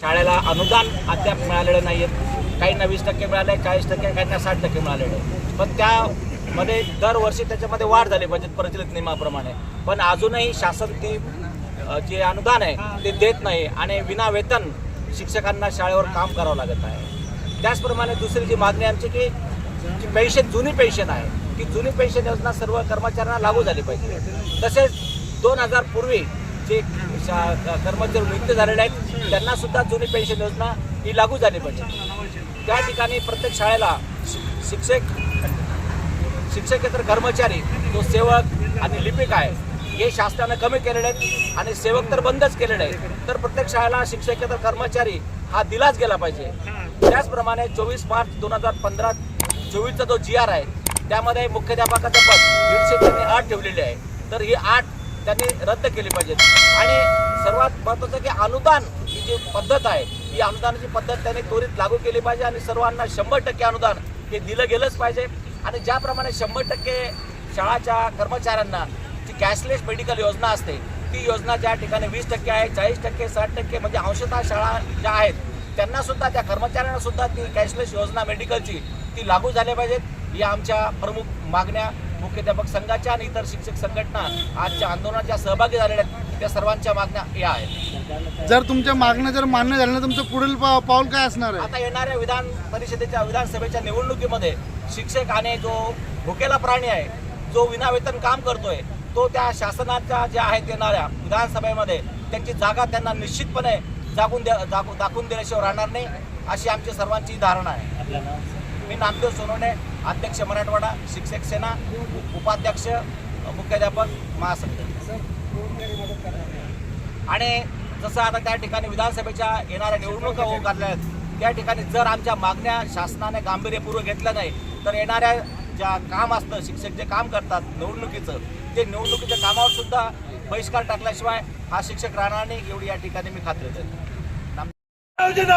शाळेला अनुदान अद्याप मिळालेलं नाही काही काहींना वीस टक्के मिळाले चाळीस टक्के काहींना साठ टक्के मिळालेले आहे. पण त्यामध्ये दरवर्षी त्याच्यामध्ये वाढ झाली बजेट प्रचलित नियमाप्रमाणे. पण अजूनही शासन ती जे अनुदान आहे ते देत नाही आणि विना वेतन शिक्षकांना शाळेवर काम करावं लागत आहे. त्याचप्रमाणे दुसरी जी मागणी आमची की जी पेन्शन जुनी पेन्शन आहे ती जुनी पेन्शन योजना सर्व कर्मचाऱ्यांना लागू झाली पाहिजे. तसेच दोन हजार पूर्वी जे शा- कर्मचारी नियुक्त झालेले आहेत त्यांना सुद्धा जुनी पेन्शन योजना ही लागू झाली पाहिजे. त्या ठिकाणी प्रत्येक शाळेला शि- शिक्षक शिक्षकेतर कर्मचारी जो सेवक आणि लिपिक आहे. हे शासनानं कमी केलेले आहेत आणि सेवक तर बंदच केलेले आहेत. तर प्रत्येक शाळेला शिक्षकेतर कर्मचारी हा दिलाच गेला पाहिजे. त्याचप्रमाणे चोवीस मार्च दोन हजार पंधरा चोवीसचा जो जी आर आहे त्यामध्ये मुख्याध्यापकाचं पद दीडशे त्यांनी आठ ठेवलेली आहे. तर ही आठ त्यांनी रद्द केली पाहिजेत आणि सर्वात महत्त्वाचं की अनुदान ही जी पद्धत आहे ही अनुदानाची पद्धत त्यांनी त्वरित लागू केली पाहिजे आणि सर्वांना शंभर टक्के अनुदान हे दिलं गेलंच पाहिजे. आणि ज्याप्रमाणे शंभर टक्के शाळाच्या कर्मचाऱ्यांना जी कॅशलेस मेडिकल योजना असते ती योजना ज्या ठिकाणी वीस टक्के आहे चाळीस टक्के साठ टक्के म्हणजे अंशतः शाळा ज्या आहेत त्यांना सुद्धा त्या कर्मचाऱ्यांना सुद्धा ती कॅशलेस योजना मेडिकलची ती लागू झाल्या पाहिजेत या आमच्या प्रमुख मागण्या मुख्याध्यापक संघाच्या आणि इतर शिक्षक संघटना आजच्या आंदोलनात ज्या सहभागी झालेल्या आहेत. त्या सर्वांच्या मागण्या या आहेत. जर तुमच्या मागण्या जर मान्य झाल्या ना तुमचं पुढील पाऊल काय असणार आहे? आता येणाऱ्या विधान परिषदेच्या विधानसभेच्या निवडणुकीमध्ये शिक्षक आणि जो भुकेला प्राणी आहे जो विनावेतन काम करतोय तो त्या शासनाच्या ज्या आहेत येणाऱ्या विधानसभेमध्ये त्यांची जागा त्यांना निश्चितपणे जागून द्या दाखवून दिल्याशिवाय राहणार नाही अशी आमची सर्वांची धारणा आहे. मी नामदेव सोनवणे अध्यक्ष मराठवाडा शिक्षक सेना उपाध्यक्ष मुख्याध्यापक महासंघ आणि जसं आता त्या ठिकाणी विधानसभेच्या येणाऱ्या निवडणुका होऊ घातल्या आहेत त्या ठिकाणी जर आमच्या मागण्या शासनाने गांभीर्यपूर्वक घेतल्या नाही तर येणाऱ्या ज्या काम असतं शिक्षक जे काम करतात निवडणुकीचं ते निवडणुकीच्या कामावर सुद्धा बहिष्कार टाकल्याशिवाय हा शिक्षक राहणार नाही एवढी या ठिकाणी मी खात्री देतो. योजना?